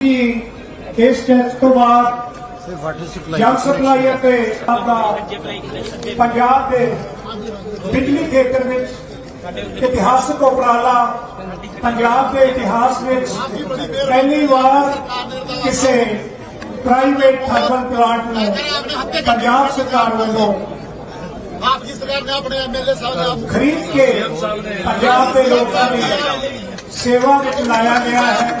ਕਿ ਇਸ ਟੈਸਟ ਤੋਂ ਬਾਅਦ ਜਲ ਸਪਲਾਈ ਅਤੇ ਆਪਦਾ ਪੰਜਾਬ ਦੇ ਬਿਜਲੀ ਖੇਤਰ ਵਿੱਚ ਇਤਿਹਾਸਕ ਉਪਰਾਲਾ ਪੰਜਾਬ ਦੇ ਇਤਿਹਾਸ ਵਿੱਚ ਪਹਿਲੀ ਵਾਰ ਕਿਸੇ ਪ੍ਰਾਈਵੇਟ ਥਰਮਲ ਪਲਾਂਟ ਨੂੰ ਪੰਜਾਬ ਸਰਕਾਰ ਵੱਲੋਂ ਆਪ ਜੀ ਸਰਕਾਰ ਨੇ ਆਪਣੇ ਐਮਐਲਏ ਸਾਹਿਬ ਨੇ ਆਪ ਖਰੀਦ ਕੇ ਪੰਜਾਬ ਦੇ ਲੋਕਾਂ ਦੀ ਸੇਵਾ ਵਿੱਚ ਲਾਇਆ ਗਿਆ ਹੈ।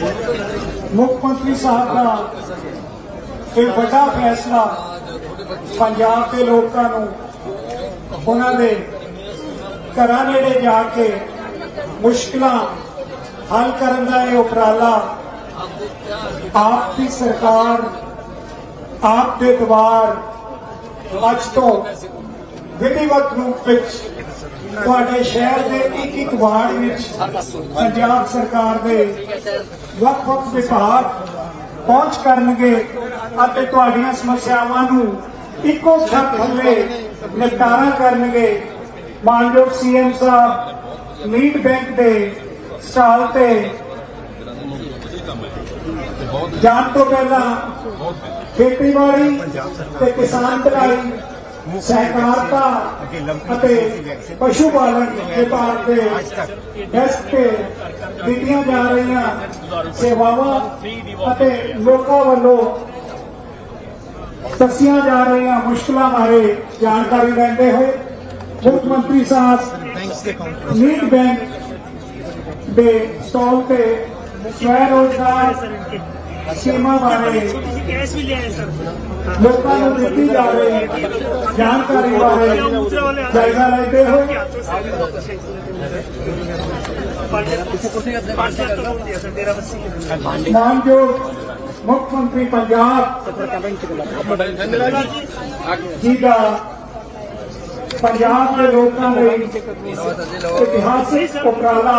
ਮੁੱਖ ਮੰਤਰੀ ਸਾਹਿਬ ਦਾ ਇਹ ਵੱਡਾ ਫੈਸਲਾ ਪੰਜਾਬ ਦੇ ਲੋਕਾਂ ਨੂੰ, ਉਹਨਾਂ ਦੇ ਘਰਾਂ ਨੇੜੇ ਜਾ ਕੇ ਮੁਸ਼ਕਲਾਂ ਹੱਲ ਕਰਨ ਦਾ ਇਹ ਉਪਰਾਲਾ ਆਪ ਦੀ ਸਰਕਾਰ, ਆਪ ਦੇ ਦਵਾਰ ਅੱਜ ਤੋਂ ਵਿਧੀਵਤ ਰੂਪ ਵਿੱਚ ਤੁਹਾਡੇ ਸ਼ਹਿਰ ਦੇ ਇੱਕ ਇੱਕ ਵਾਰਡ ਵਿੱਚ ਪੰਜਾਬ ਸਰਕਾਰ ਦੇ ਵੱਖ-ਵੱਖ ਵਿਭਾਗ ਪਹੁੰਚ ਕਰਨਗੇ ਅਤੇ ਤੁਹਾਡੀਆਂ ਸਮੱਸਿਆਵਾਂ ਨੂੰ ਇੱਕੋ ਛੱਤ ਥੱਲੇ ਨਿਪਟਾਰਾ ਕਰਨਗੇ। ਮਾਨਯੋਗ ਸੀਐਮ ਸਾਹਿਬ, ਮੀਟ ਬੈਂਕ ਦੇ ਸਟਾਲ ਤੇ ਜਾਣ ਤੋਂ ਪਹਿਲਾਂ ਖੇਤੀਬਾੜੀ ਤੇ ਕਿਸਾਨ ਭਲਾਈ ਸਹਿਕਾਰਤਾ ਅਤੇ ਪਸ਼ੂ ਪਾਲਣ ਵਿਭਾਗ ਦੇ ਡੈਸਕ ਤੇ ਦਿੱਤੀਆਂ ਜਾ ਰਹੀਆਂ ਸੇਵਾਵਾਂ ਅਤੇ ਲੋਕਾਂ ਵੱਲੋਂ ਦੱਸੀਆਂ ਜਾ ਰਹੀਆਂ ਮੁਸ਼ਕਲਾਂ ਬਾਰੇ ਜਾਣਕਾਰੀ ਲੈਂਦੇ ਹੋਏ ਮੁੱਖ ਮੰਤਰੀ ਸਾਹਿਬ ਨੀਡ ਬੈਂਕ ਦੇ ਸਟਾਲ ਤੇ ਸਵੈ ਰੋਜ਼ਗਾਰ مانج منتری جی کاسک اکرالا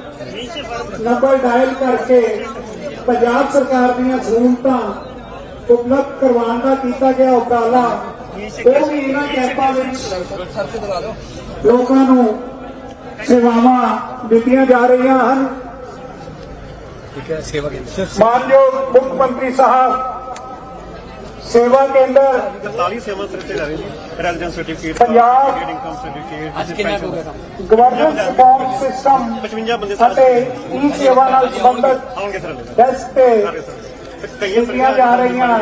ਨੰਬਰ ਡਾਇਲ ਕਰਕੇ ਪੰਜਾਬ ਸਰਕਾਰ ਦੀਆਂ ਸਹੂਲਤਾਂ ਉਪਲਬਧ ਕਰਵਾਉਣ ਦਾ ਕੀਤਾ ਗਿਆ ਉਪਰਾਲਾ ਉਹ ਵੀ ਇਹਨਾਂ ਕੈਂਪਾਂ ਵਿੱਚ ਲੋਕਾਂ ਨੂੰ ਸੇਵਾਵਾਂ ਦਿੱਤੀਆਂ ਜਾ ਰਹੀਆਂ ਹਨ। ਮਾਨਯੋਗ ਮੁੱਖ ਮੰਤਰੀ ਸਾਹਿਬ ਸੇਵਾ ਕੇਂਦਰ 41 ਸੇਵਾ ਸਰਤੇ ਜਾ ਰਹੀ ਜੀ। Residence certificate Punjab income certificate ਅੱਜ ਕਿੰਨਾ ਹੋ ਗਿਆ ਕੰਮ? ਰਿਫਾਰਮ ਸਿਸਟਮ 55 ਬੰਦੇ ਅਤੇ ਈ ਸੇਵਾ ਨਾਲ ਸੰਬੰਧਿਤ ਆਉਣਗੇ ਸਰ ਡੈਸਕ ਤੇ ਕਈਆਂ ਦਿੱਤੀਆਂ ਜਾ ਰਹੀਆਂ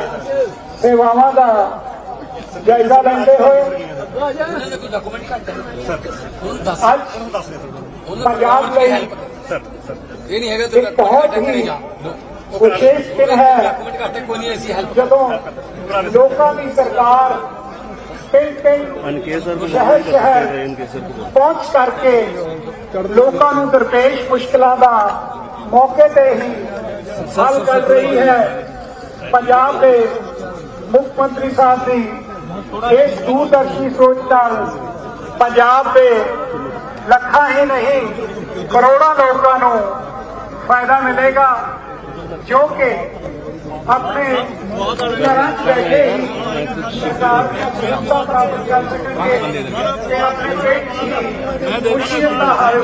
ਸੇਵਾਵਾਂ ਦਾ ਜਾਇਜ਼ਾ ਲੈਂਦੇ ਹੋਏ। ਪੰਜਾਬ ਲਈ ਸਰ ਸਰ। ਇਹ ਨਹੀਂ ਹੈਗਾ ਤੇ ਬਹੁਤ ਹੀ ਵਿਸ਼ੇਸ਼ ਦਿਨ ਹੈ ਜਦੋਂ ਲੋਕਾਂ ਦੀ ਸਰਕਾਰ ਪਿੰਡ ਪਿੰਡ ਸ਼ਹਿਰ ਸ਼ਹਿਰ ਪਹੁੰਚ ਕਰਕੇ ਲੋਕਾਂ ਨੂੰ ਦਰਪੇਸ਼ ਮੁਸ਼ਕਲਾਂ ਦਾ ਮੌਕੇ ਤੇ ਹੀ ਹੱਲ ਕਰ ਰਹੀ ਹੈ। ਪੰਜਾਬ ਦੇ ਮੁੱਖ ਮੰਤਰੀ ਸਾਹਿਬ ਦੀ ਇਸ ਦੂਰਦਰਸ਼ੀ ਸੋਚ ਨਾਲ ਪੰਜਾਬ ਦੇ ਲੱਖਾਂ ਹੀ ਨਹੀਂ ਕਰੋੜਾਂ ਲੋਕਾਂ ਨੂੰ ਫਾਇਦਾ ਮਿਲੇਗਾ। ਜੋ ਕਿ ਆਪਣੇ ਘਰਾਂ 'ਚ ਬੈਠੇ ਹੀ ਸਰਕਾਰ ਦੀਆਂ ਸਹੂਲਤਾਂ ਪ੍ਰਾਪਤ ਕਰ ਸਕਣਗੇ ਤੇ ਆਪਣੇ ਪੇਟ ਦੀ ਖੁਸ਼ੀਆਂ ਦਾ ਹੱਲ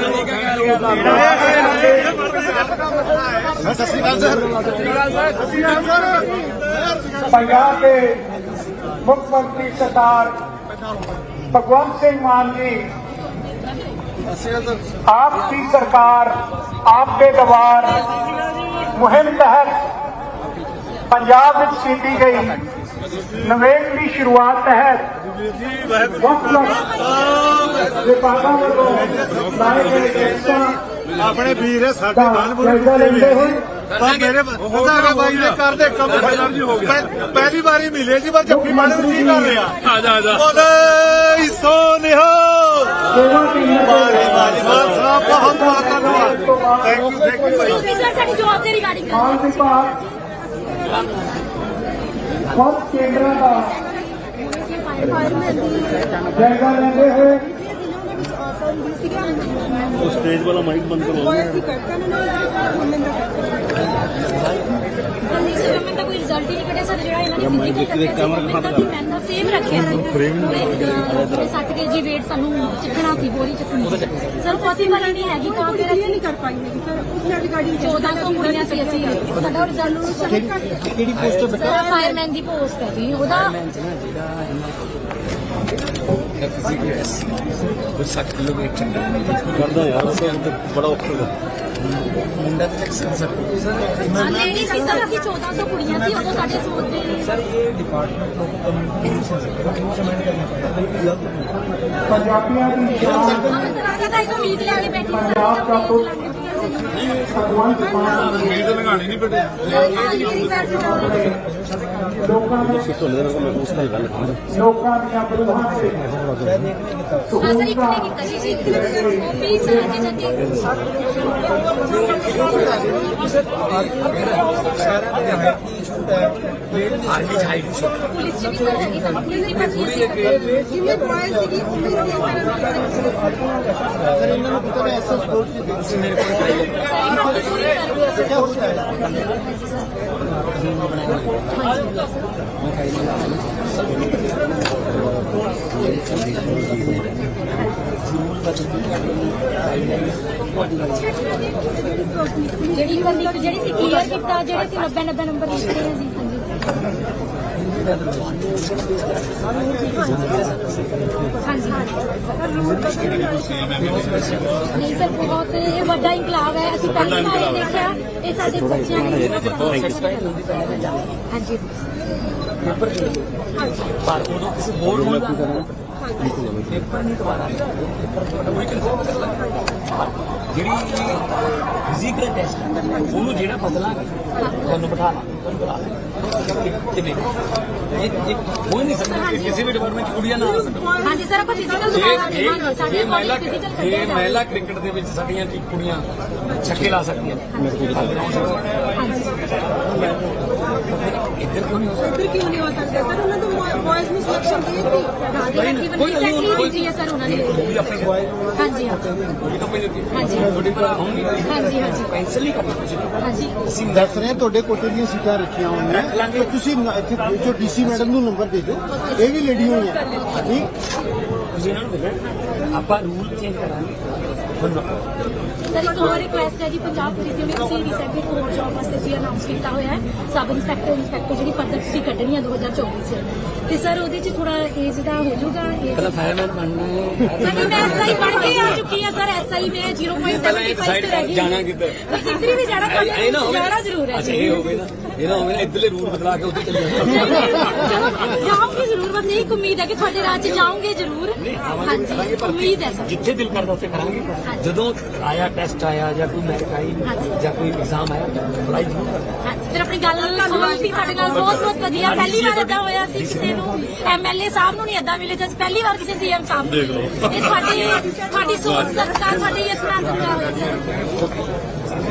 ਸਤਿ ਸ਼੍ਰੀ ਅਕਾਲ ਸਰ ਪੰਜਾਬ ਦੇ ਮੁੱਖ ਮੰਤਰੀ ਸਰਦਾਰ ਭਗਵੰਤ ਸਿੰਘ ਮਾਨ ਜੀ ਆਪ ਮੁਹਿੰਮ ਤਹਿਤ ਪੰਜਾਬ ਵਿੱਚ ਕੀਤੀ ਗਈ ਨਵੇਕ ਦੀ ਸ਼ੁਰੂਆਤ ਤਹਿਤ ਵੱਖ ਵੱਖ ਵਿਭਾਗਾਂ ਵੱਲੋਂ ਲਾਏ ਗਏ ਟੈਕਸਾਂ ਆਪਣੇ ਵੀਰ ਸਾਡੇ ਦਾ ਜਾਇਜ਼ਾ ਲੈਂਦੇ ਹੋਏ ਪਰ ਮੇਰੇ ਉਹਦਾ ਹੈ ਬਾਈ ਦੇ ਕਰਦੇ ਕੰਮ ਖਤਮ ਜੀ ਹੋ ਗਿਆ ਪਹਿਲੀ ਵਾਰੀ ਮਿਲੇ ਜੀ ਪਰ ਜੱਫੀ ਮਾਰਨ ਕੀ ਕਰ ਰਿਹਾ ਆ ਜਾ ਆ ਜਾ ਬੋਲੇ ਸੋਨਿਹਾ ਸੇਵਾ ਕੇਂਦਰ ਬਾਜੀ ਦੇ ਬਾਜੀ ਮਾਨ ਸਾਹਿਬ ਬਹੁਤ ਬਹੁਤ ਧੰਨਵਾਦ ਥੈਂਕ ਯੂ ਥੈਂਕ ਯੂ ਭਾਈ ਸਰ ਸਾਡੀ ਜਵਾਬ ਦੇ ਰਿਗਾਰਡਿੰਗ ਮਾਲ ਵਿਭਾਗ ਸਭ ਕੇਂਦਰਾਂ ਦਾ ਜਾਇਜ਼ਾ ਲੈਂਦੇ ਹੋਏ ਉਹ ਸਟੇਜ ਵਾਲਾ ਮਾਈਕ ਬੰਦ ਕਰਵਾਓ ਅਸੀਂ ਕਰਤਾ ਨਾ ਉਹਨਾਂ ਦਾ ਕੋਈ ਰਿਜ਼ਲਟ ਨਹੀਂ ਜਿਹੜਾ ਇਹਨਾਂ ਨੇ ਫਿਜ਼ੀਕਲ ਕੈਮਰਾ ਸੇਮ ਰੱਖਿਆ ਸੀ। ਫਰੇਮ ਨਹੀਂ 60 ਕੇਜੀ weight ਸਾਨੂੰ ਚੱਕਣਾ ਸੀ ਬੋਰੀ ਚੱਕਣੀ ਸਰ ਪੋਸੀਬਲ ਨਹੀਂ ਹੈਗੀ ਤਾਂ ਫਿਰ ਕੁੜੀਆਂ ਸੀ ਫਾਇਰਮੈਨ ਦੀ ਪੋਸਟ ਹੈ ਜੀ ਉਹਦਾ ਫਿਜ਼ੀਕਲ ਟੈਸਟ ਕੋਈ 60 ਕਿਲੋ ਕਰਦਾ ਯਾਰ ਉਹ ਤਾਂ ਬੜਾ ਔਖਾ ਹੈ ਮੁੰਡਾ ਤੇ ਚੱਕ ਸਰ ਲੇਡੀਜ਼ ਵੀ ਸਰ ਅਸੀਂ 1400 ਕੁੜੀਆਂ ਸੀ ਉਦੋਂ ਸਾਡੇ ਸੋਚ ਦੇ ਸਰ ਇਹ ਡਿਪਾਰਟਮੈਂਟ ਆਫ ਕਮਿਊਨੀਕੇਸ਼ਨ ਹੈ ਇੰਪਲੀਮੈਂਟ ਕਰਨਾ ਪੜੇਗਾ ਪੰਜਾਬੀਆਂ ਦੀ ਸ਼ਾਨ ਸਰ ਅਸੀਂ ਤਾਂ ਇਸ ਬੈਠੇ ਸੀ ਪੰਜਾਬ ਦਾ ਪੁੱਤ ਭਗਵੰਤ ਮਾਨ ਉਮੀਦ ਲਗਾਣੀ ਨਹੀਂ ਬੇਟੇ ਲੋਕਾਂ ਦੇ ਤੁਹਾਡੇ ਨਾਲ ਮੈਂ ਉਸ ਨਾਲ ਗੱਲ ਕਰਾਂਗਾ ਲੋਕਾਂ ਦੀਆਂ ਬਰੂਹਾਂ ਤੇ ਹਾਂ ਸਰ ਇੱਕ ਨੇ ਕੀਤਾ ਜੀ ਜੀ ਉਹ ਵੀ ਸਰ ਅੱਗੇ ਜਾ ਕੇ ਆਰਮੀ ਹਾਈਟ ਪੁਲਿਸ ਚ ਵੀ ਸਰ ਹੈਗੀ ਸਰ आर्मी जाएगी सब मेरे को ਜਿਹੜੀ ਬੰਦੀ ਜਿਹੜੀ ਸੀ ਕਲੀਅਰ ਕੀਤਾ ਜਿਹੜੇ ਸੀ 90 90 ਨੰਬਰ ਦਿੱਤੇ ਆ ਹਾਂਜੀ। ਨਹੀਂ ਸਰ, ਬਹੁਤ ਇਹ ਵੱਡਾ ਇਨਕਲਾਬ ਹੈ। ਅਸੀਂ ਪਹਿਲੀ ਵਾਰ ਦੇਖਿਆ। ਇਹ ਸਾਡੇ ਬੱਚਿਆਂ ਨੇ ਹਾਂਜੀ ਪੇਪਰ ਪਰ ਉਦੋਂ ਕਿਸੇ ਹੋਰ ਨੂੰ ਪੇਪਰ ਨਹੀਂ ਦੁਬਾਰਾ ਜਿਹੜੀ ਫਿਜ਼ੀਕਲ ਟੈਸਟ ਉਹਨੂੰ ਜਿਹੜਾ ਬਦਲਾਂਗੇ, ਤੁਹਾਨੂੰ ਬਿਠਾ ਤੁਹਾਨੂੰ ਬੁਲਾ ਹੋ ਨਹੀਂ ਸਕਦਾ ਕਿਸੇ ਵੀ ਡਿਪਾਰਟਮੈਂਟ ਕੁੜੀਆਂ ਨਾ ਆ ਸਕਣ ਹਾਂਜੀ ਸਰ ਆਪਾਂ ਫਿਜ਼ੀਕਲ ਦੁਬਾਰਾ ਦੇਵਾਂਗੇ ਸਾਡੇ ਇਹ ਮਹਿਲਾ ਕੋਲ ਫਿਜ਼ੀਕਲ ਇਹ ਕੱਢਿਆ ਮਹਿਲਾ ਕ੍ਰਿਕਟ ਦੇ ਵਿੱਚ ਸਾਡੀਆਂ ਕੁੜੀਆਂ ਛੱਕੇ ਲਾ ਸਕਦੀਆਂ। ਨੇ ਇੱਧਰ ਕਿਉਂ ਨਹੀਂ ਹੋ ਸਕਦਾ फिर क्यों नहीं हो सकते सर उन्होंने तो बॉयज में सिलेक्शन दी थी ਹਾਂਜੀ ਕੋਈ ਇਵਨ ਗੱਲ ਨਹੀਂ, ਰਿਸੈਂਟਲੀ ਕੋਈ- ਦਿੱਤੀ ਹੈ ਸਰ ਉਹਨਾਂ ਨੇ ਵੀ ਆਪਣੇ ਬੁਆਏ ਹਾਂਜੀ ਹਾਂ ਕੋਈ ਤਾਂ ਕੋਈ ਨਹੀਂ ਹਾਂਜੀ। ਤੁਹਾਡੀ ਭਰਾ ਹੋਣਗੇ ਹਾਂਜੀ, ਹਾਂਜੀ। ਕੈਂਸਲ ਨਹੀਂ ਕਰਨਾ ਕੁਝ ਹਾਂਜੀ ਅਸੀਂ ਦੱਸ ਰਹੇ ਆ ਤੁਹਾਡੇ ਕੋਟੇ ਦੀਆਂ ਸੀਟਾਂ ਰੱਖੀਆਂ ਹੋਈਆਂ ਰੱਖ ਲਾਂਗੇ। ਤੇ ਤੁਸੀਂ ਨ- ਇੱਥੇ ਜੋ ਡੀਸੀ ਮੈਡਮ ਨੂੰ ਨੰਬਰ ਦੇ ਦਿਓ ਇਹ ਵੀ ਲੇਡੀ ਹੋਈ ਹੈ ਨਹੀਂ ਤੁਸੀਂ ਇਹਨਾਂ ਨੂੰ ਦੇਖੋ ਆਪਾਂ ਰੂਲ ਚੇਂਜ ਕਰਾਂਗੇ ਤੁਹਾਨੂੰ ਸਰ ਇੱਕ ਹੋਰ ਰਿਕੁਐਸਟ ਹੈ ਜੀ ਪੰਜਾਬ ਪੁਲਿਸ ਦੇ ਵਿੱਚ ਰੀਸੈਂਟਲੀ ਕੋਰ ਜੌਬ ਵਾਸਤੇ ਜੀ ਅਨਾਉਂਸ ਕੀਤਾ ਹੋਇਆ ਹੈ। ਸਬ ਇੰਸਪੈਕਟਰ ਇੰਸਪੈਕਟਰ ਜਿਹੜੀ ਪਦਵ ਤੁਸੀਂ ਕੱਢਣੀ ਹੈ 2024 ਚ। ਤੇ ਸਰ ਉਹਦੇ ਚ ਥੋੜਾ ਏਜ ਦਾ ਹੋ ਜਾਊਗਾ age- ਪਹਿਲਾਂ ਫਾਇਰਮੈਨ ਬਣਨਾ ਹੈ। ਸਰ ਮੈਂ ਐਸਆਈ ਬਣ ਕੇ ਆ ਚੁੱਕੀ ਹਾਂ ਸਰ ਐਸਆਈ ਮੈਂ 0.75 ਸਾਈਡ ਤੇ ਰਹਿ ਗਈ ਜਾਣਾ ਕਿੱਧਰ? ਕਿੱਧਰ ਵੀ ਜਾਣਾ ਹੋਵੇ ਜਾਣਾ ਜ਼ਰੂਰ ਹੈ ਅੱਛਾ ਇਹ ਹੋਵੇ ਨਾ। ਇਹ ਨਾ ਹੋਵੇ ਇੱਧਰਲੇ ਰੂਲ ਬਦਲਾ ਕੇ ਉੱਧਰ ਚਲੇ ਜਾਓ। ਜਾਓਗੇ ਜ਼ਰੂਰ ਬਸ ਇਹ ਉਮੀਦ ਹੈ ਕਿ ਤੁਹਾਡੇ ਰਾਜ ਚ ਜਾਓਗੇ ਜ਼ਰੂਰ। ਹਾਂਜੀ ਉਮੀਦ ਹੈ ਸਰ। ਜਿੱਥੇ ਦਿਲ ਕਰਦਾ ਉੱਥੇ ਕਰਾਂਗੇ। ਜਦੋਂ ਆਇਆ ਟੈਸਟ ਆਇਆ ਜਾਂ ਕੋਈ ਮੈਰਿਟ ਆਈ ਜਾਂ ਕੋਈ ਐਗਜ਼ਾਮ ਆਇਆ ਅਪਲਾਈ ਜ਼ਰੂਰ ਹਾਂਜੀ, ਫਿਰ ਆਪਣੀ ਗੱਲ ਸੁਣਨ ਸੀ ਤੁਹਾਡੇ ਨਾਲ ਬਹੁਤ ਬਹੁਤ ਵਧੀਆ। ਪਹਿਲੀ ਵਾਰ ਏਦਾਂ ਹੋਇਆ ਸੀ ਕਿਸੇ ਨੂੰ ਐਮਐਲਏ ਸਾਹਿਬ ਨੂੰ ਨਹੀਂ ਏਦਾਂ ਮਿਲੇ ਜਦ ਪਹਿਲੀ ਵਾਰ ਕਿਸੇ ਸੀਐਮ ਸਾਹਿਬ ਨੂੰ। ਇਹ ਤੁਹਾਡੀ ਤੁਹਾਡੀ ਸੋਚ ਸਰਕਾਰ ਤੁਹਾਡੀ ਇਹ ਤਰ੍ਹਾਂ ਸਰਕਾਰ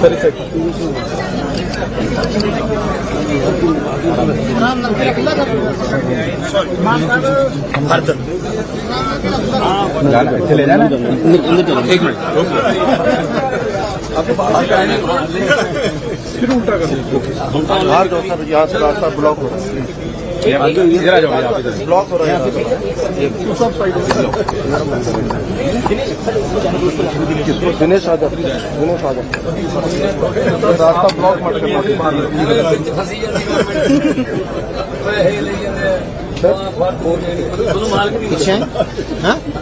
ಸರಿ جو سر یہاں سے راستہ بلاک ہو رہا ہے بلاک ہو رہا ہے ದಿನೇಶ್ ಆದರ್ ದಿನೇಶ್ ಆದರ್ ರಾಸ್ತಾ ಬ್ಲಾಕ್ ಮಾಡ್ಕೊಂಡು ಮಾರ್ಕೆಟ್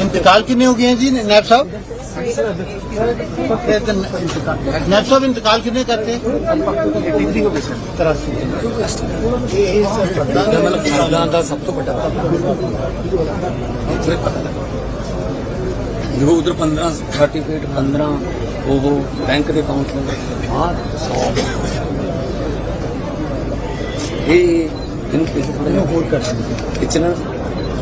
ਇੰਤਕਾਲ ਕਿੰਨੇ ਹੋ ਗਏ ਹੈ ਜੀ ਨੈਬ ਸਾਹਿਬ ਨੈਬ ਸਾਹਿਬ ਇੰਤਕਾਲ ਕਿੰਨੇ ਕਰਤੇ 83 ਹੋ ਗਏ ਸਰ 83 ਇਹ ਮਤਲਬ ਖਾਨਦਾਨ ਦਾ ਸਭ ਤੋਂ ਵੱਡਾ ਇਹ ਪਤਾ ਦੇਖੋ ਉਧਰ 15 ਸਰਟੀਫਿਕੇਟ 15 ਉਹ ਬੈਂਕ ਦੇ ਕਾਉਂਟਰ ਆ 100 ਇਹ ਇਹਨਾਂ ਕਿਸੇ ਨੂੰ ਹੋਰ ਕਰ ਸਕਦੇ ਕਿਚਨਰ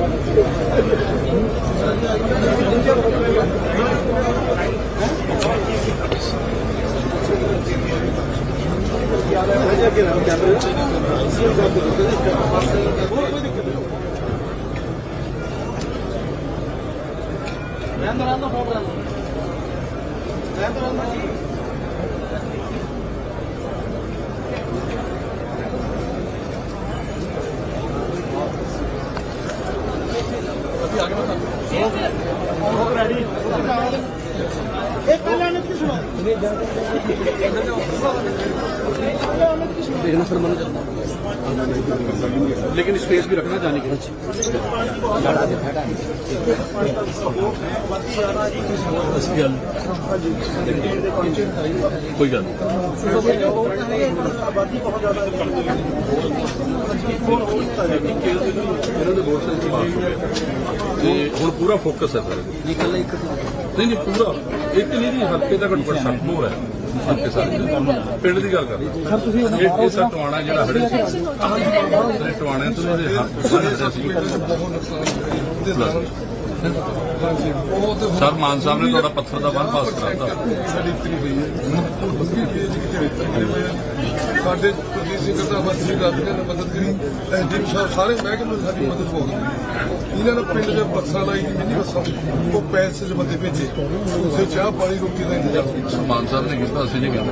Ben de randa problem. Ben de randa ਕੋਈ ਗੱਲ ਨਹੀਂ। ਇਹਨਾਂ ਦੇ ਤੇ ਹੁਣ ਪੂਰਾ ਫੋਕਸ ਹੈ ਸਰ ਇਹ ਕੱਲਾ ਇੱਕ ਨਹੀਂ ਨਹੀਂ ਪੂਰਾ ਇੱਕ ਨਹੀਂ ਜੀ ਹਫ਼ਤੇ ਦਾ ਘੱਟ ਘੱਟ ਸੱਤ ਨੂੰ ਹੈ ਸਾਰੇ ਪਿੰਡ ਦੀ ਗੱਲ ਕਰ ਸਰ ਤੁਸੀਂ ਇਹ ਇਹ ਸਰ ਟਵਾਣਾ ਜਿਹੜਾ ਹੜੇ ਸੀ ਟਵਾਣੇ ਤੋਂ ਇਹਦੇ ਹੱਥ ਸਾਰੇ ਸੀ ਸਰ ਮਾਨ ਸਾਹਿਬ ਨੇ ਤੁਹਾਡਾ ਪੱਥਰ ਦਾ ਬੰਨ ਪਾਸ ਕਰਾਤਾ। ਸਾਡੀ ਇਤਨੀ ਹੋਈ ਹੈ ਸਾਡੇ ਪ੍ਰਦੀਪ ਸਿੰਘ ਦਾ ਮੰਤਰੀ ਰੱਬ ਨੇ ਮਦਦ ਕਰੀ। ਐਸਡੀਐਮ ਸਾਹਿਬ ਸਾਰੇ ਮਹਿਕਮੇ ਨੇ ਸਾਡੀ ਮਦਦ ਬਹੁਤ ਕੀਤੀ ਇਹਨਾਂ ਨੇ ਪਿੰਡ ਦੇ ਬੱਸਾਂ ਲਾਈ ਦੀ ਮਿੰਨੀ ਬੱਸਾਂ ਉਹ ਪੈਸੇ ਦੇ ਬੰਦੇ ਭੇਜੇ। ਉਸੇ ਚਾਹ ਪਾਣੀ ਰੋਟੀ ਦਾ ਇੰਤਜ਼ਾਮ ਕੀਤਾ। ਮਾਨ ਸਾਹਿਬ ਨੇ ਕੀਤਾ ਅਸੀਂ ਨਹੀਂ ਕੀਤਾ।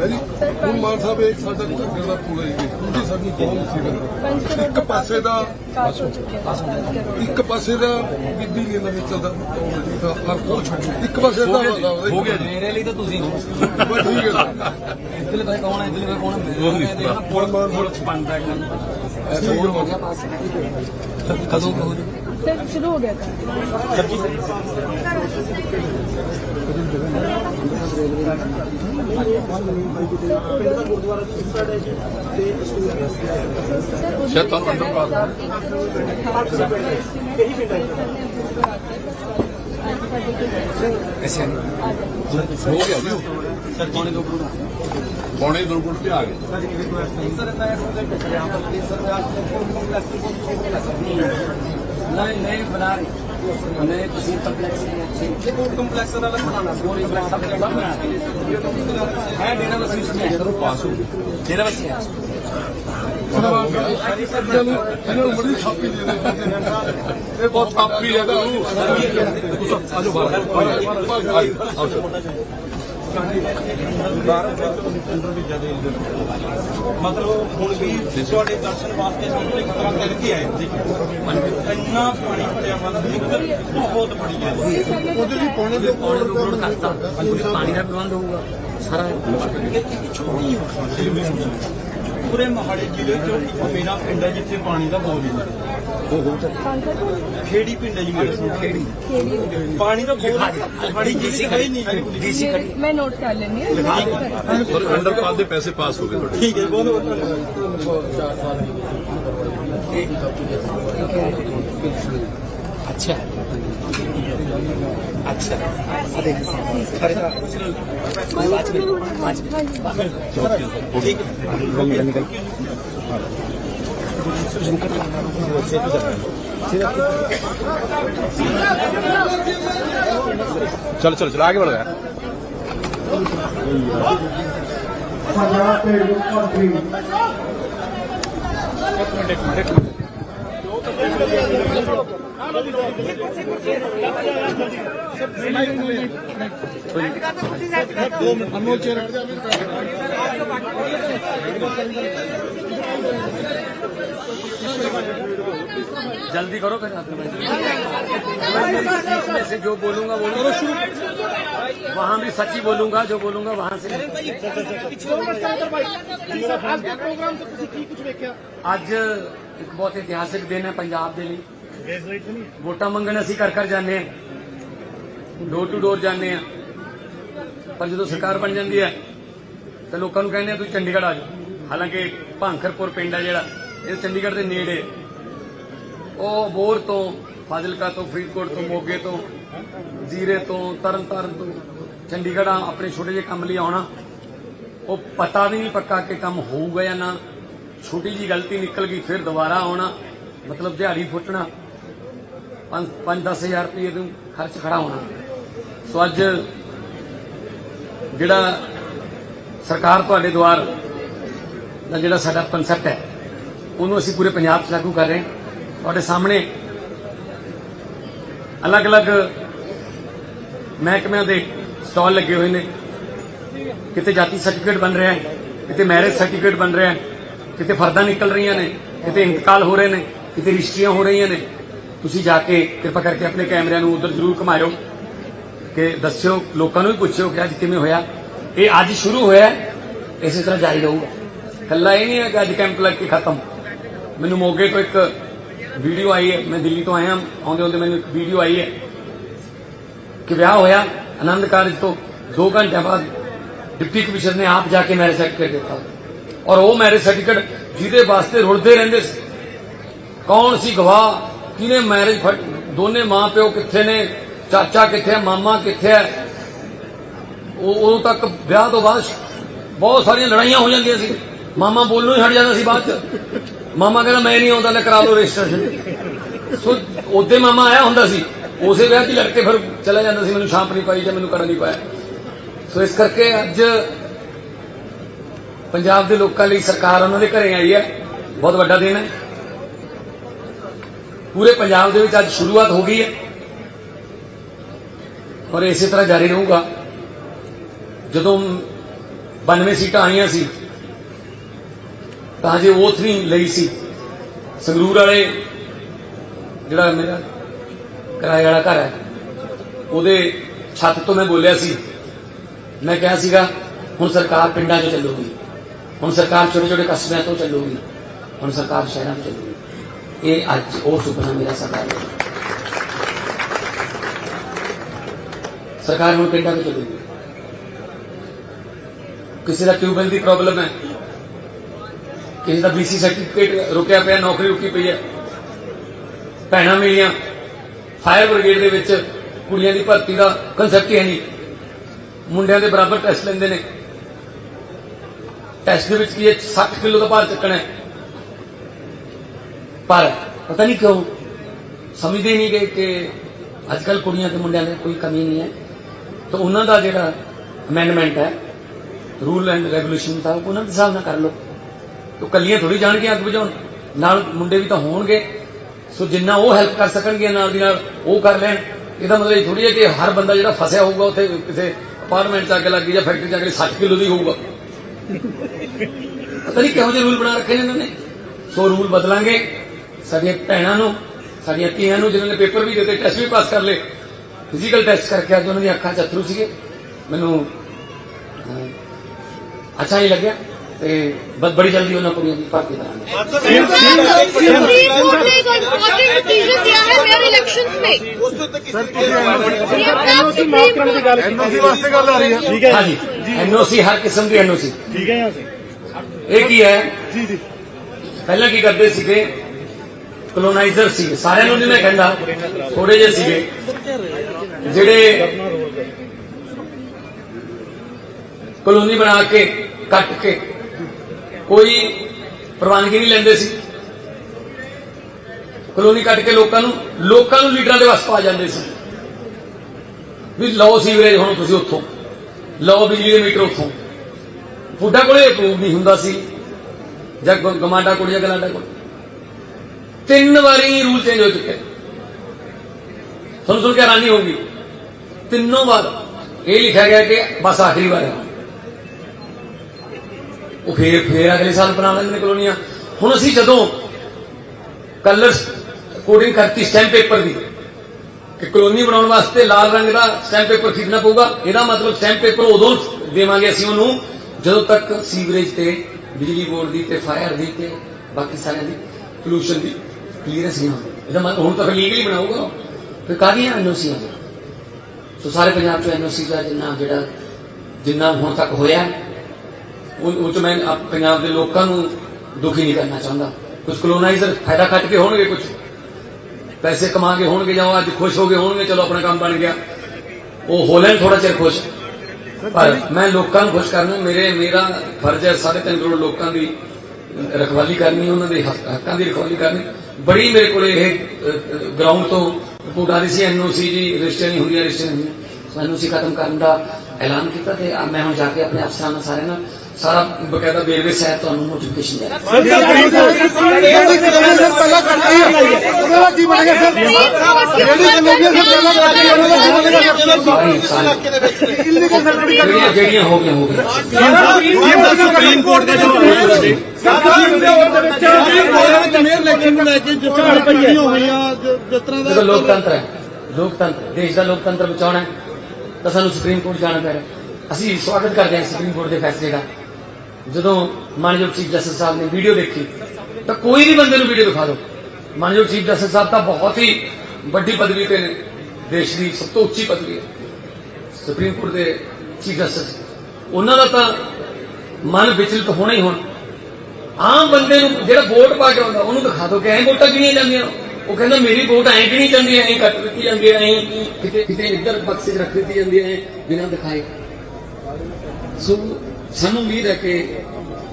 ਹੈ ਹੁਣ ਮਾਨ ਸਾਹਿਬ ਇੱਕ ਸਾਡਾ ਘੱਗਰ ਦਾ ਪੂਰਾ ਜੀ। ਦੂਜੀ ਸਾਡੀ ਬਹੁਤ ਮੁਸੀਬਤ ਹੈ। ਇੱਕ ਪਾਸੇ ਦਾ ਇੱਕ ਪਾਸੇ ਦਾ ਬੀਬੀ ਨੇ ਨਵੇਂ ਚੱਲਦਾ ਹਰ ਕੋਈ ਛੱਡ ਇੱਕ ਪਾਸੇ ਦਾ ਹੋ ਗਿਆ ਜੀ ਮੇਰੇ ਲਈ ਤਾਂ ਤੁਸੀਂ ਹੋ। ਬਸ ਠੀਕ ਹੈ। ਇਧਰਲੇ ਭਾਈ ਕੌਣ ਹੈ ਇਧਰਲੇ ਭਾਈ ਕੌਣ ਹੈ? ਉਹ ਨਹੀਂ ਪਤਾ। ਹੁਣ ਮਾਨ ਹੁਣ ਬਣਦਾ ਐਸਾ ਹੋ ਗਿਆ। ਪਾਸ ਕਦੋਂ ਕਦੋਂ सेट शुरू हो गया ऐसे हो गया क्यों पौने दो फुट पौने दो फुट पे आ गए ਨਹੀਂ ਨਹੀਂ ਬਣਾ ਰਹੀ। ਨਹੀਂ ਤੁਸੀਂ ਕੰਪਲੈਕਸ ਨਹੀਂ ਫੂਡ ਕੰਪਲੈਕਸ ਨਾਲ ਬਣਾਉਣਾ ਸੋਰੀ ਕੰਪਲੈਕਸ ਸਭ ਨੇ ਬਣਾਉਣਾ ਹੈ ਡੇਰਾ ਬਸੀ ਉਸਨੇ ਜਦੋਂ ਪਾਸ ਹੋ ਡੇਰਾ ਬਸੀ ਹੈ। ਇਹਨੂੰ ਉਮਰ ਦੀ ਥਾਪੀ ਦੇ ਦੇ ਇਹ ਬਹੁਤ ਥਾਪੀ ਹੈ ਤਾਂ ਉਹ। ਆਜੋ ਬਾਹਰ। ਆਓ ਭਾਰਤ ਵਿੱਚ ਅੰਦਰ ਵੀ ਜ਼ਿਆਦਾ ਇਲਜ਼ਮ ਮਤਲਬ ਹੁਣ ਤੁਹਾਡੇ ਦਰਸ਼ਨ ਵਾਸਤੇ ਇੰਨਾ ਪਾਣੀ ਬਹੁਤ ਬੜੀ ਹੈ ਪਾਣੀ ਦਾ ਪ੍ਰਬੰਧ ਹੋਊਗਾ। ਸਾਰਾ ਪੂਰੇ ਮਹਾੜੇ ਜ਼ਿਲ੍ਹੇ ਚੋਂ ਇੱਕ ਮੇਰਾ ਪਿੰਡ ਹੈ ਜਿੱਥੇ ਪਾਣੀ ਦਾ ਬੋਲ ਨਹੀਂ ਖੇੜੀ ਪਿੰਡ ਹੈ ਜੀ ਮੇਰਾ। ਖੇੜੀ। ਪਾਣੀ ਦਾ ਬੋਲ ਮਹਾੜੀ ਜ਼ਿਲ੍ਹੇ ਹੈ ਹੀ ਨਹੀਂ ਡੀਸੀ ਮੈਂ ਨੋਟ ਕਰ ਲੈਣੀ ਹੈ। ਪਰ ਅੰਡਰਪਾਸ ਦੇ। ਪੈਸੇ ਪਾਸ ਹੋ ਗਏ ਤੁਹਾਡੇ। ਠੀਕ ਹੈ ਬਹੁਤ ਬਹੁਤ ਧੰਨਵਾਦ। अच्छा अरे अरे पाँच मिनट पाँच मिनट ठीक चलो चलो चलो आगे बढ़ो यार एक मिनट एक मिनट جلدی کرو میں۔ جو بولوں گا وہاں بھی سچی بولوں گا جو بولوں گا وہاں سے۔ آج ایک بہت اتہاسک دن ہے پنجاب دے لیے۔ ਵੋਟਾਂ ਮੰਗਣ ਅਸੀਂ ਘਰ ਘਰ ਜਾਂਦੇ ਹਾਂ। ਡੋਰ ਟੂ ਡੋਰ ਜਾਂਦੇ ਹਾਂ। ਪਰ ਜਦੋਂ ਸਰਕਾਰ ਬਣ ਜਾਂਦੀ ਹੈ, ਤਾਂ ਲੋਕਾਂ ਨੂੰ ਕਹਿੰਦੇ ਆ ਤੁਸੀਂ ਚੰਡੀਗੜ੍ਹ ਆ ਜਾਓ। ਹਾਲਾਂਕਿ ਭਾਂਖਰਪੁਰ ਪਿੰਡ ਹੈ ਜਿਹੜਾ, ਇਹ ਚੰਡੀਗੜ੍ਹ ਦੇ ਨੇੜੇ। ਉਹ ਬੋਰ ਤੋਂ, ਫਾਜ਼ਿਲਕਾ ਤੋਂ, ਫਰੀਦਕੋਟ ਤੋਂ, ਮੋਗੇ ਤੋਂ, ਜ਼ੀਰੇ ਤੋਂ, ਤਰਨਤਾਰਨ ਤੋਂ ਚੰਡੀਗੜ੍ਹ ਆ ਆਪਣੇ ਛੋਟੇ ਜਿਹੇ ਕੰਮ ਲਈ ਆਉਣਾ। ਉਹ ਪਤਾ ਵੀ ਨਹੀਂ ਪੱਕਾ ਕਿ ਕੰਮ ਹੋਊਗਾ ਜਾਂ ਨਾ। ਛੋਟੀ ਜੀ ਗਲਤੀ ਨਿਕਲ ਗਈ, ਫਿਰ ਦੁਬਾਰਾ ਆਉਣਾ। ਮਤਲਬ ਦਿਹਾੜੀ ਫੁੱਟਣਾ। 5-10000 ਰੁਪਏ ਨੂੰ ਖਰਚ ਖੜਾ ਹੋਣਾ। ਸੋ ਅੱਜ ਜਿਹੜਾ ਸਰਕਾਰ ਤੁਹਾਡੇ ਦੁਆਰ ਦਾ ਜਿਹੜਾ ਸਾਡਾ ਕਨਸੈਪਟ ਹੈ, ਉਹਨੂੰ ਅਸੀਂ ਪੂਰੇ ਪੰਜਾਬ 'ਚ ਲਾਗੂ ਕਰ ਰਹੇ ਹਾਂ। ਤੁਹਾਡੇ ਸਾਹਮਣੇ ਅਲੱਗ-ਅਲੱਗ ਮਹਿਕਮਿਆਂ ਦੇ ਸਟਾਲ ਲੱਗੇ ਹੋਏ ਨੇ। ਕਿਤੇ ਜਾਤੀ ਸਰਟੀਫਿਕੇਟ ਬਣ ਰਿਹਾ ਹੈ, ਕਿਤੇ ਮੈਰਿਜ ਸਰਟੀਫਿਕੇਟ ਬਣ ਰਿਹਾ ਹੈ, ਕਿਤੇ ਫਰਦਾਂ ਨਿਕਲ ਰਹੀਆਂ ਨੇ, ਕਿਤੇ ਇੰਤਕਾਲ ਹੋ ਰਹੇ ਨੇ, ਕਿਤੇ ਰਿਸ਼ਤੀਆਂ ਹੋ ਰਹੀਆਂ ਨੇ। ਤੁਸੀਂ ਜਾ ਕੇ ਕਿਰਪਾ ਕਰਕੇ ਆਪਣੇ ਕੈਮਰਿਆਂ ਨੂੰ ਉਧਰ ਜ਼ਰੂਰ ਘੁਮਾਇਓ ਕਿ ਦੱਸਿਓ, ਲੋਕਾਂ ਨੂੰ ਵੀ ਪੁੱਛਿਓ ਕਿ ਅੱਜ ਕਿਵੇਂ ਹੋਇਆ। ਇਹ ਅੱਜ ਸ਼ੁਰੂ ਹੋਇਆ, ਇਸੇ ਤਰ੍ਹਾਂ ਜਾਰੀ ਰਹੂਗਾ। ਕੱਲਾ ਇਹ ਨਹੀਂ ਹੈ ਕਿ ਅੱਜ ਕੈਂਪ ਲੱਗ ਕੇ ਖਤਮ। ਮੈਨੂੰ ਮੋਗੇ ਤੋਂ ਇੱਕ ਵੀਡੀਓ ਆਈ ਹੈ, ਮੈਂ ਦਿੱਲੀ ਤੋਂ ਆਇਆ, ਆਉਂਦੇ ਆਉਂਦੇ ਮੈਨੂੰ ਇੱਕ ਵੀਡੀਓ ਆਈ ਹੈ ਕਿ ਵਿਆਹ ਹੋਇਆ ਆਨੰਦ ਕਾਰਜ ਤੋਂ 2 ਘੰਟੇ ਬਾਅਦ ਡਿਪਟੀ ਕਮਿਸ਼ਨਰ ਨੇ ਆਪ ਜਾ ਕੇ ਮੈਰਿਜ ਸਰਟੀਫਿਕੇਟ ਦਿੱਤਾ। ਔਰ ਉਹ ਮੈਰਿਜ ਸਰਟੀਫਿਕੇਟ ਜਿਹਦੇ ਵਾਸਤੇ ਰੁਲਦੇ ਰਹਿੰਦੇ ਸੀ। ਕੌਣ ਸੀ ਗਵਾਹ? ਕਿਹਨੇ ਮੈਰਿਜ ਦੋਨੇ ਮਾਂ ਪਿਓ ਕਿੱਥੇ ਨੇ? ਚਾਚਾ ਕਿੱਥੇ ਮਾਮਾ ਕਿੱਥੇ ਹੈ? ਉਹ ਉਦੋਂ ਤੱਕ ਵਿਆਹ ਤੋਂ ਬਾਅਦ ਬਹੁਤ ਸਾਰੀਆਂ ਲੜਾਈਆਂ ਹੋ ਜਾਂਦੀਆਂ ਸੀ। ਮਾਮਾ ਬੋਲਣੋਂ ਹੀ ਹਟ ਜਾਂਦਾ ਸੀ ਬਾਅਦ ਚ। ਮਾਮਾ ਕਹਿੰਦਾ, ਮੈਂ ਨਹੀਂ ਆਉਂਦਾ ਲੈ ਕਰਾ ਲਓ ਰਜਿਸਟ੍ਰੇਸ਼ਨ ਸੋ ਉਹਦੇ ਮਾਮਾ ਆਇਆ ਹੁੰਦਾ ਸੀ। ਉਸੇ ਵਿਆਹ 'ਚ ਹੀ ਲੜ ਕੇ ਫਿਰ ਚਲਾ ਜਾਂਦਾ ਸੀ। ਮੈਨੂੰ ਛਾਂਪ ਨਹੀਂ ਪਾਈ ਜਾਂ ਮੈਨੂੰ ਕਰਨ ਨਹੀਂ ਪਾਇਆ। ਸੋ ਇਸ ਕਰਕੇ ਅੱਜ ਪੰਜਾਬ ਦੇ ਲੋਕਾਂ ਲਈ ਸਰਕਾਰ ਉਹਨਾਂ ਦੇ ਘਰੇ ਆਈ ਹੈ। ਬਹੁਤ ਵੱਡਾ ਦਿਨ ਹੈ। ਪੂਰੇ ਪੰਜਾਬ ਦੇ ਵਿੱਚ ਅੱਜ ਸ਼ੁਰੂਆਤ ਹੋ ਗਈ ਹੈ। ਔਰ ਇਸੇ ਤਰ੍ਹਾਂ ਜਾਰੀ ਰਹੂਗਾ। ਜਦੋਂ 92 ਸੀਟਾਂ ਆਈਆਂ ਸੀ, ਤਾਂ ਜੇ ਉਹ ਨਹੀਂ ਲਈ ਸੀ। ਸੰਗਰੂਰ ਵਾਲੇ, ਜਿਹੜਾ ਮੇਰਾ ਕਿਰਾਏ ਵਾਲਾ ਘਰ ਹੈ, ਉਹਦੇ ਛੱਤ ਤੋਂ ਮੈਂ ਬੋਲਿਆ ਸੀ। ਮੈਂ ਕਿਹਾ ਸੀਗਾ, ਹੁਣ ਸਰਕਾਰ ਪਿੰਡਾਂ 'ਚ ਚੱਲੂਗੀ। ਹੁਣ ਸਰਕਾਰ ਛੋਟੇ ਛੋਟੇ ਕਸਬਿਆਂ ਤੋਂ ਚੱਲੂਗੀ। ਹੁਣ ਸਰਕਾਰ ਸ਼ਹਿਰਾਂ 'ਚ ਚੱਲੂਗੀ। ਇਹ ਅੱਜ ਉਹ ਸੁਪਨਾ ਮੇਰਾ ਸਰਕਾਰ ਹੈ ਸਰਕਾਰ ਨੂੰ ਪਿੰਡਾਂ 'ਚ ਚੱਲੂਗੀ। ਕਿਸੇ ਦਾ ਟਿਊਬਲ ਦੀ ਪ੍ਰੋਬਲਮ ਹੈ। ਕਿਸੇ ਦਾ ਬੀਸੀ ਸਰਟੀਫਿਕੇਟ ਰੁਕਿਆ ਪਿਆ, ਨੌਕਰੀ ਰੁਕੀ ਪਈ ਹੈ। ਭੈਣਾਂ ਮੇਰੀਆਂ ਫਾਇਰ ਬ੍ਰਿਗੇਡ ਦੇ ਵਿੱਚ ਕੁੜੀਆਂ ਦੀ ਭਰਤੀ ਦਾ ਕਨਸੈਪਟ ਹੀ ਹੈ ਨਹੀਂ। ਮੁੰਡਿਆਂ ਦੇ ਬਰਾਬਰ ਟੈਸਟ ਲੈਂਦੇ ਨੇ। ਟੈਸਟ ਦੇ ਵਿੱਚ ਕੀ ਹੈ? 60 ਕਿਲੋ ਦਾ ਭਾਰ ਚੱਕਣਾ ਹੈ। ਪਰ ਪਤਾ ਨਹੀਂ ਕਿਉਂ ਸਮਝਦੇ ਨਹੀਂ ਕਿ ਕਿ ਅੱਜ ਕੱਲ ਕੁੜੀਆਂ ਤੇ ਮੁੰਡਿਆਂ ਦੀ ਕੋਈ ਕਮੀ ਨਹੀਂ ਹੈ। ਤਾਂ ਉਹਨਾਂ ਦਾ ਜਿਹੜਾ ਅਮੈਂਡਮੈਂਟ ਹੈ ਰੂਲ ਐਂਡ ਰੈਗੂਲੇਸ਼ਨ ਦਾ ਉਹਨਾਂ ਦੇ ਹਿਸਾਬ ਨਾਲ ਕਰ ਲਓ। ਤੋ ਕੱਲੀਆਂ ਥੋੜੀ ਜਾਣਗੀਆਂ ਅੱਗ ਬੁਝਾਉਣ। ਨਾਲ ਮੁੰਡੇ ਵੀ ਤਾਂ ਹੋਣਗੇ। ਸੋ ਜਿੰਨਾ ਉਹ ਹੈਲਪ ਕਰ ਸਕਣਗੇ ਨਾਲ ਦੀ ਨਾਲ ਉਹ ਕਰ ਲੈਣ। ਇਹਦਾ ਮਤਲਬ ਇਹ ਥੋੜੀ ਹੈ ਕਿ ਹਰ ਬੰਦਾ ਜਿਹੜਾ ਫਸਿਆ ਹੋਊਗਾ ਉੱਥੇ ਕਿਸੇ ਅਪਾਰਟਮੈਂਟ 'ਚ ਅੱਗ ਲੱਗੀ ਜਾਂ ਫੈਕਟਰੀ 'ਚ ਅੱਗ ਲੱਗੀ 60 ਕਿਲੋ ਦੀ ਹੋਊਗਾ। ਪਤਾ ਨਹੀਂ ਕਿਹੋ ਜਿਹੇ ਰੂਲ ਬਣਾ ਰੱਖੇ ਨੇ ਇਹਨਾਂ ਨੇ। ਸੋ ਰੂਲ ਬਦਲਾਂਗੇ। ਸਾਡੀਆਂ ਭੈਣਾਂ ਨੂੰ ਸਾਡੀਆਂ ਧੀਆਂ ਨੂੰ ਜਿਨ੍ਹਾਂ ਨੇ ਪੇਪਰ ਵੀ ਦਿੱਤੇ ਟੈਸਟ ਵੀ ਪਾਸ ਕਰ ਲਏ। ਫਿਜ਼ੀਕਲ ਟੈਸਟ ਕਰਕੇ ਅੱਜ ਉਹਨਾਂ ਦੀਆਂ ਅੱਖਾਂ 'ਚ ਅਥਰੂ ਸੀਗੇ। ਮੈਨੂੰ ਅੱਛਾ ਹੀ ਲੱਗਿਆ ਤੇ ਬਸ ਬੜੀ ਜਲਦੀ ਉਹਨਾਂ ਕੁੜੀਆਂ ਦੀ ਭਰਤੀ ਕਰਾਂਗੇ। ਐਨਓਸੀ ਹਰ ਕਿਸਮ ਦੀ ਐਨਓਸੀ ਠੀਕ ਹੈ ਇਹ ਕੀ ਹੈ? ਜੀ ਜੀ। ਪਹਿਲਾਂ ਕੀ ਕਰਦੇ ਸੀਗੇ? ਕਲੋਨਾਈਜ਼ਰ ਸੀ। ਸਾਰਿਆਂ ਨੂੰ ਨਹੀਂ ਮੈਂ ਕਹਿੰਦਾ ਥੋੜੇ ਜਿਹੇ ਸੀਗੇ। ਜਿਹੜੇ ਕਲੋਨੀ ਬਣਾ ਕੇ, ਕੱਟ ਕੇ, ਕੋਈ ਪ੍ਰਵਾਨਗੀ ਨਹੀਂ ਲੈਂਦੇ ਸੀ। ਕਲੋਨੀ ਕੱਟ ਕੇ ਲੋਕਾਂ ਨੂੰ ਲੋਕਾਂ ਨੂੰ ਲੀਡਰਾਂ ਦੇ ਵਸ ਪਾ ਜਾਂਦੇ ਸੀ। ਵੀ ਲਓ ਸੀਵਰੇਜ ਹੁਣ ਤੁਸੀਂ ਉੱਥੋਂ, ਲਓ ਬਿਜਲੀ ਦੇ ਮੀਟਰ ਉੱਥੋਂ। ਫੁੱਡਾ ਕੋਲੇ ਅਪਰੂਵ ਨਹੀਂ ਹੁੰਦਾ ਸੀ। ਜਾਂ ਗਮਾਂਡਾ ਕੋਲ ਜਾਂ ਗਲਾਂਡਾ ਕੋਲ। ਤਿੰਨ ਵਾਰੀ ਰੂਲ ਚੇਂਜ ਹੋ ਚੁੱਕੇ ਤੁਹਾਨੂੰ ਸੁਣ ਕੇ ਹੈਰਾਨੀ ਹੋਊਗੀ। ਤਿੰਨੋਂ ਵਾਰ ਇਹ ਲਿਖਿਆ ਗਿਆ ਕਿ ਬਸ ਆਖਰੀ ਵਾਰ ਹੈ। ਉਹ ਫੇਰ ਫੇਰ ਅਗਲੇ ਸਾਲ ਬਣਾ ਲੈਂਦੇ ਨੇ ਕਲੋਨੀਆਂ। ਹੁਣ ਅਸੀਂ ਜਦੋਂ ਕਲਰਸ ਕੋਡਿੰਗ ਕਰਤੀ ਸਟੈਂਪ ਪੇਪਰ ਦੀ, ਕਿ ਕਲੋਨੀ ਬਣਾਉਣ ਵਾਸਤੇ ਲਾਲ ਰੰਗ ਦਾ ਸਟੈਂਪ ਪੇਪਰ ਖਰੀਦਣਾ ਪਊਗਾ, ਇਹਦਾ ਮਤਲਬ ਸਟੈਂਪ ਪੇਪਰ ਉਦੋਂ ਦੇਵਾਂਗੇ ਅਸੀਂ ਉਹਨੂੰ, ਜਦੋਂ ਤੱਕ ਸੀਵਰੇਜ ਤੇ ਬਿਜਲੀ ਬੋਰਡ ਦੀ ਤੇ ਫਾਇਰ ਦੀ ਤੇ ਬਾਕੀ ਸਾਰਿਆਂ ਦੀ ਪੋਲੂਸ਼ਨ ਦੀ ਕਲੀਅਰੈਂਸ ਨਹੀਂ ਹੁੰਦੀ ਇਹਦਾ ਮਤਲਬ ਹੁਣ ਤੱਕ ਲੀਗਲੀ ਬਣਾਊਗਾ ਫਿਰ ਕਾਹਦੀਆਂ ਐਨਓਸੀਆਂ ਸੋ ਸਾਰੇ ਪੰਜਾਬ ਚ ਐਨਓਸੀ ਦਾ ਜਿੰਨਾ ਜਿਹੜਾ, ਜਿੰਨਾ ਹੁਣ ਤੱਕ ਹੋਇਆ, ਉਹ ਉਹ 'ਚ ਮੈਂ ਪੰਜਾਬ ਦੇ ਲੋਕਾਂ ਨੂੰ ਦੁਖੀ ਨਹੀਂ ਕਰਨਾ ਚਾਹੁੰਦਾ। ਕੁਝ ਕਲੋਨਾਈਜ਼ਰ ਫਾਇਦਾ ਕੱਟ ਕੇ ਹੋਣਗੇ ਕੁਝ ਪੈਸੇ ਕਮਾ ਕੇ ਹੋਣਗੇ ਜਾਂ ਉਹ ਅੱਜ ਖੁਸ਼ ਹੋ ਗਏ ਹੋਣਗੇ, ਚਲੋ ਆਪਣਾ ਕੰਮ ਬਣ ਗਿਆ। ਉਹ ਹੋ ਲੈਣ ਥੋੜਾ ਚਿਰ ਖੁਸ਼। ਪਰ ਮੈਂ ਲੋਕਾਂ ਨੂੰ ਖੁਸ਼ ਕਰਨਾ, ਮੇਰੇ, ਮੇਰਾ ਫਰਜ਼ ਹੈ, ਸਾਢੇ ਤਿੰਨ ਕਰੋੜ ਲੋਕਾਂ ਦੀ ਰਖਵਾਲੀ ਕਰਨੀ, ਉਹਨਾਂ ਦੇ ਹੱਕਾਂ ਦੀ ਰਖਵਾਲੀ ਕਰਨੀ। ਬੜੀ ਮੇਰੇ ਕੋਲ ਇਹ ਗਰਾਊਂਡ ਤੋਂ ਰਿਪੋਰਟ ਆ ਰਹੀ ਸੀ ਐਨਓਸੀ ਜੀ ਰਜਿਸਟਰ ਨਹੀਂ ਹੁੰਦੀ ਰਜਿਸਟਰ ਨਹੀਂ ਹੁੰਦੀ ਐਨਓਸੀ ਖਤਮ ਕਰਨ ਦਾ ਐਲਾਨ ਕੀਤਾ ਤੇ ਮੈਂ ਹੁਣ ਜਾ ਕੇ ਆਪਣੇ ਅਫਸਰਾਂ ਨਾਲ ਸਾਰਿਆਂ ਨਾਲ ਸਾਰਾ ਬਕਾਇਦਾ ਬੇਰਵੇ ਸਹਿਤ ਤੁਹਾਨੂੰ ਨੋਟੀਫਿਕੇਸ਼ਨ ਦੇ ਜਿਹੜੀਆਂ ਜਿਹੜੀਆਂ ਹੋ ਗਈਆਂ ਹੋ ਗਈਆਂ ਸੁਪਰੀਮ ਕੋਰਟ ਦਾ ਜੋ ਦੇਖੋ ਲੋਕਤੰਤਰ ਹੈ ਲੋਕਤੰਤਰ ਦੇਸ਼ ਦਾ ਲੋਕਤੰਤਰ ਬਚਾਉਣਾ ਹੈ ਤਾਂ ਸਾਨੂੰ ਸੁਪਰੀਮ ਕੋਰਟ ਜਾਣਾ ਪੈ ਰਿਹਾ ਅਸੀਂ ਸਵਾਗਤ ਕਰਦੇ ਹਾਂ ਸੁਪਰੀਮ ਕੋਰਟ ਦੇ ਫੈਸਲੇ ਦਾ ਜਦੋਂ ਮਾਨਯੋਗ ਚੀਫ ਜਸਟਿਸ ਸਾਹਿਬ ਨੇ ਵੀਡੀਓ ਦੇਖੀ, ਤਾਂ ਕੋਈ ਵੀ ਬੰਦੇ ਨੂੰ ਵੀਡੀਓ ਦਿਖਾ ਦਿਓ। ਮਾਨਯੋਗ ਚੀਫ ਜਸਟਿਸ ਸਾਹਿਬ ਤਾਂ ਬਹੁਤ ਹੀ ਵੱਡੀ ਪਦਵੀ ਤੇ ਨੇ, ਦੇਸ਼ ਦੀ ਸਭ ਤੋਂ ਉੱਚੀ ਪਦਵੀ ਹੈ। ਸੁਪਰੀਮ ਕੋਰਟ ਦੇ ਚੀਫ ਜਸਟਿਸ। ਉਹਨਾਂ ਦਾ ਤਾਂ ਮਨ ਵਿਚਲਿਤ ਹੋਣਾ ਹੀ ਹੋਣਾ। ਆਮ ਬੰਦੇ ਨੂੰ ਜਿਹੜਾ ਵੋਟ ਪਾ ਕੇ ਆਉਂਦਾ, ਉਹਨੂੰ ਦਿਖਾ ਦਿਓ ਕਿ ਐਂ ਵੋਟਾਂ ਕਿਹੜੀਆਂ ਜਾਂਦੀਆਂ? ਉਹ ਕਹਿੰਦਾ, ਮੇਰੀ ਵੋਟ ਐਂ ਕਿ ਨਹੀਂ ਜਾਂਦੀ ਐਂ ਕੱਟ ਦਿੱਤੀ ਜਾਂਦੀ ਐਂ ਕਿਤੇ ਕਿਤੇ ਇੱਧਰ ਬਕਸੇ ਰੱਖ ਦਿੱਤੀ ਜਾਂਦੀ ਐ ਬਿਨਾਂ ਦਿਖਾਏ। ਸੋ ਸਾਨੂੰ ਉਮੀਦ ਹੈ ਕਿ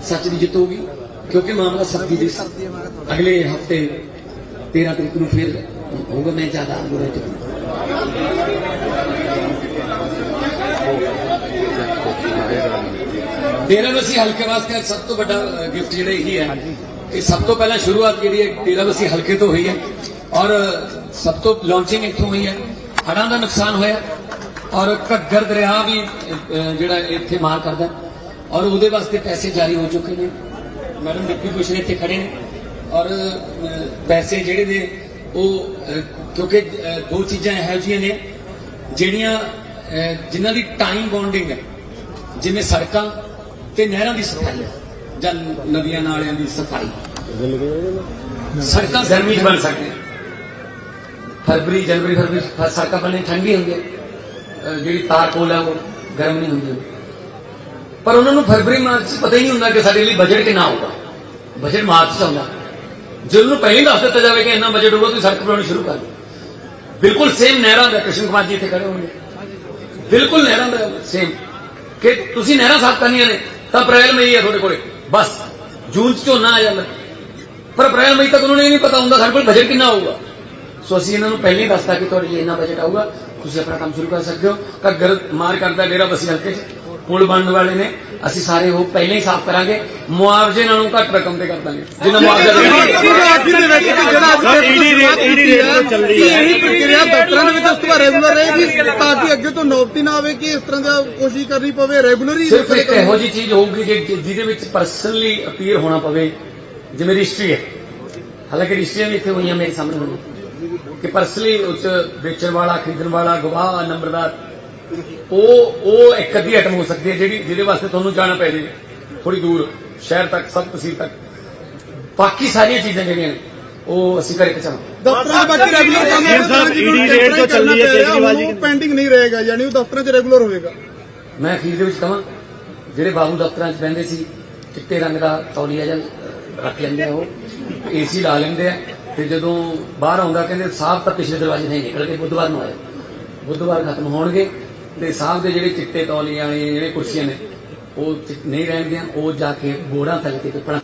ਸੱਚ ਦੀ ਜਿੱਤ ਹੋਗੀ ਕਿਉਂਕਿ ਮਾਮਲਾ ਸਖਤੀ ਦੀ। ਅਗਲੇ ਹਫ਼ਤੇ 13 ਤਰੀਕ ਨੂੰ ਫਿਰ ਹੋਊਗਾ ਮੈਂ ਜ਼ਿਆਦਾ ਬੁਰਾ ਚੁੱਕੂ ਡੇਰਾ ਬਸੀ ਹਲਕੇ ਵਾਸਤੇ ਸਭ ਤੋਂ ਵੱਡਾ ਗਿਫਟ ਜਿਹੜਾ ਇਹੀ ਹੈ ਕਿ ਸਭ ਤੋਂ ਪਹਿਲਾਂ ਸ਼ੁਰੂਆਤ ਜਿਹੜੀ ਹੈ ਡੇਰਾ ਬਸੀ ਹਲਕੇ ਤੋਂ ਹੋਈ ਹੈ ਔਰ ਸਭ ਤੋਂ ਲਾਂਚਿੰਗ ਇੱਥੋਂ ਹੋਈ ਹੈ। ਹੜ੍ਹਾਂ ਦਾ ਨੁਕਸਾਨ ਹੋਇਆ ਔਰ ਘੱਗਰ ਦਰਿਆ ਵੀ ਜਿਹੜਾ ਇੱਥੇ ਮਾਰ ਕਰਦਾ ਔਰ ਉਹਦੇ ਵਾਸਤੇ ਪੈਸੇ ਜਾਰੀ ਹੋ ਚੁੱਕੇ ਨੇ। ਮੈਡਮ ਡਿਪਟੀ ਕਮਿਸ਼ਨਰ ਇੱਥੇ ਖੜੇ ਨੇ। ਔਰ ਪੈਸੇ ਜਿਹੜੇ ਨੇ ਉਹ ਕਿਉਂਕਿ ਦੋ ਚੀਜ਼ਾਂ ਇਹੋ ਜਿਹੀਆਂ ਨੇ ਜਿਹੜੀਆਂ ਜਿਨ੍ਹਾਂ ਦੀ ਟਾਈਮ ਬੌਂਡਿੰਗ ਹੈ। ਜਿਵੇਂ ਸੜਕਾਂ ਤੇ ਨਹਿਰਾਂ ਦੀ ਸਫ਼ਾਈ ਜਾਂ ਨਦੀਆਂ ਨਾਲਿਆਂ ਦੀ ਸਫ਼ਾਈ। ਸੜਕਾਂ ਗਰਮੀ 'ਚ ਬਣ ਸਕਦੀਆਂ ਫਰਵਰੀ ਜਨਵਰੀ ਫਰਵਰੀ ਸੜਕਾਂ ਬਣਨੀ ਠੰਡੀ ਹੁੰਦੀ ਹੈ ਜਿਹੜੀ ਤਾਰ ਕੋਲ ਹੈ ਉਹ ਗਰਮ ਨਹੀਂ ਹੁੰਦੀ ਪਰ ਉਹਨਾਂ ਨੂੰ ਫਰਵਰੀ ਮਾਰਚ ਪਤਾ ਹੀ ਨਹੀਂ ਹੁੰਦਾ ਕਿ ਸਾਡੇ ਲਈ ਬਜਟ ਕਿੰਨਾ ਆਊਗਾ ਬਜਟ ਮਾਰਚ 'ਚ ਆਉਂਦਾ। ਜੇ ਉਹਨੂੰ ਪਹਿਲਾਂ ਹੀ ਦੱਸ ਦਿੱਤਾ ਜਾਵੇ ਕਿ ਇੰਨਾ ਬਜਟ ਹੋਊਗਾ, ਤੁਸੀਂ ਸੜਕ ਬਣਾਉਣੀ ਸ਼ੁਰੂ ਕਰ ਦਿਓ। ਬਿਲਕੁਲ ਸੇਮ ਨਹਿਰਾਂ ਦਾ, ਕ੍ਰਿਸ਼ਨ ਕੁਮਾਰ ਜੀ ਇੱਥੇ ਖੜੇ ਹੋਣਗੇ। ਬਿਲਕੁਲ ਨਹਿਰਾਂ ਦਾ ਸੇਮ ਕਿ ਤੁਸੀਂ ਨਹਿਰਾਂ ਸਾਫ਼ ਕਰਨੀਆਂ ਨੇ, ਤਾਂ ਅਪ੍ਰੈਲ, ਮਈ ਹੈ ਤੁਹਾਡੇ ਕੋਲੇ। ਬਸ, ਜੂਨ ਚ ਝੋਨਾ ਆ ਜਾਂਦਾ। ਪਰ ਅਪ੍ਰੈਲ, ਮਈ ਤੱਕ ਉਹਨਾਂ ਨੂੰ ਇਹ ਨਹੀਂ ਪਤਾ ਹੁੰਦਾ ਸਾਡੇ ਕੋਲ ਬਜਟ ਕਿੰਨਾ ਆਊਗਾ ਸੋ ਅਸੀਂ ਇਹਨਾਂ ਨੂੰ ਪਹਿਲਾਂ ਹੀ ਦੱਸਤਾ ਕਿ ਤੁਹਾਡੇ ਲਈ ਇੰਨਾ ਬਜਟ ਆਊਗਾ, ਤੁਸੀਂ ਆਪਣਾ ਕੰਮ ਸ਼ੁਰੂ ਕਰ ਸਕਦੇ ਹੋ। ਘੱਗਰ ਮਾਰ ਕਰਦਾ ਡੇਰਾ ਬਸੀ ਹਲਕੇ ਚ। ਪੁਲ ਬਣਨ ਵਾਲੇ ਨੇ ਅਸੀਂ ਸਾਰੇ ਉਹ ਪਹਿਲਾਂ ਹੀ ਸਾਫ਼ ਕਰਾਂਗੇ। ਮੁਆਵਜ਼ੇ ਨਾਲੋਂ ਘੱਟ ਰਕਮ ਤੇ ਕਰ ਦਾਂਗੇ। ਜਿੰਨਾ ਮੁਆਵਜ਼ਾ ਦੇਣਾ। ਆਖਿਰ ਦੇ ਵਿੱਚ ਜਿਹੜਾ ਅੱਜ ਈਡੀ ਰੇਟ ਈਡੀ ਰੇਟ ਚੱਲ ਰਹੀ ਹੈ। ਇਹੀ ਪ੍ਰਕਿਰਿਆ ਦਫ਼ਤਰਾਂ ਦੇ ਵਿੱਚ ਉਸ ਤੋਂ ਰੈਗੂਲਰ ਰਹੇਗੀ ਤਾਂ ਕਿ ਅੱਗੇ ਤੋਂ ਨੌਬਤੀ ਨਾ ਆਵੇ ਕਿ ਇਸ ਤਰ੍ਹਾਂ ਦਾ ਕੋਸ਼ਿਸ਼ ਕਰਨੀ ਪਵੇ ਰੈਗੂਲਰ ਸਿਰਫ ਇੱਕ ਇਹੋ ਜਿਹੀ ਚੀਜ਼ ਹੋਊਗੀ ਜਿਹਦੇ ਵਿੱਚ ਪਰਸਨਲੀ ਅਪੀਅਰ ਹੋਣਾ ਪਵੇ ਜਿਵੇਂ ਰਜਿਸਟਰੀ ਹੈ। ਹਾਲਾਂਕਿ ਰਜਿਸਟਰੀਆਂ ਵੀ ਇੱਥੇ ਹੋਈਆਂ ਮੇਰੇ ਸਾਹਮਣੇ ਹੋਈਆਂ। ਕਿ ਪਰਸਨਲੀ ਉੱਚ ਵੇਚਣ ਵਾਲਾ ਖਰੀਦਣ ਵਾਲਾ ਗਵਾਹ ਨੰਬਰਦਾਰ ਉਹ ਉਹ ਇੱਕ ਅੱਧੀ ਆਈਟਮ ਹੋ ਸਕਦੀ ਹੈ ਜਿਹੜੀ ਜਿਹਦੇ ਵਾਸਤੇ ਤੁਹਾਨੂੰ ਜਾਣਾ ਪੈ ਜੇ। ਥੋੜੀ ਦੂਰ ਸ਼ਹਿਰ ਤੱਕ ਸਭ ਤਹਿਸੀਲ ਤੱਕ। ਬਾਕੀ ਸਾਰੀਆਂ ਚੀਜ਼ਾਂ ਜਿਹੜੀਆਂ ਨੇ ਉਹ ਅਸੀਂ ਘਰੇ ਪਹੁੰਚਾਵਾਂਗੇ। ਦਫ਼ਤਰਾਂ 'ਚ ਬਾਕੀ ਰੈਗੂਲਰ ਕੰਮ ਹੈ ਸਾਹਿਬ, ED ਰੇਡ ਤੋਂ ਚੱਲੀ ਹੈ ਕੇਜਰੀਵਾਲ ਜੀ। ਪੈਂਡਿੰਗ ਨਹੀਂ ਰਹੇਗਾ ਯਾਨੀ ਉਹ ਦਫ਼ਤਰਾਂ 'ਚ ਰੈਗੂਲਰ ਹੋਵੇਗਾ। ਮੈਂ ਅਖੀਰ ਦੇ ਵਿੱਚ ਕਹਾਂ ਜਿਹੜੇ ਬਾਬੂ ਦਫ਼ਤਰਾਂ 'ਚ ਬਹਿੰਦੇ ਸੀ ਚਿੱਟੇ ਰੰਗ ਦਾ ਤੌਲੀਆ ਜਾਂ ਰੱਖ ਲੈਂਦੇ ਆ ਉਹ ਏਸੀ ਲਾ ਲੈਂਦੇ ਆ ਤੇ ਜਦੋਂ ਬਾਹਰ ਆਉਂਦਾ ਕਹਿੰਦੇ ਸਾਹਿਬ ਤਾਂ ਪਿਛਲੇ ਦਰਵਾਜ਼ੇ ਤੋਂ ਹੀ ਨਿਕਲ ਕੇ ਬੁੱਧਵਾਰ ਨੂੰ ਆਏ। ਬੁੱਧਵਾਰ ਖਤਮ ਹੋਣਗੇ ਤੇ ਸਾਹਿਬ ਦੇ ਜਿਹੜੇ ਚਿੱਟੇ ਤੌਲੀਆਂ ਵਾਲੇ, ਜਿਹੜੇ ਕੁਰਸੀਆਂ ਨੇ, ਉਹ ਨਹੀਂ ਰਹਿਣਗੀਆਂ, ਉਹ ਜਾ ਕੇ ਗੋੜਾਂ ਥੱਲੇ ਤੇ ਪਿੱਪੜਾਂ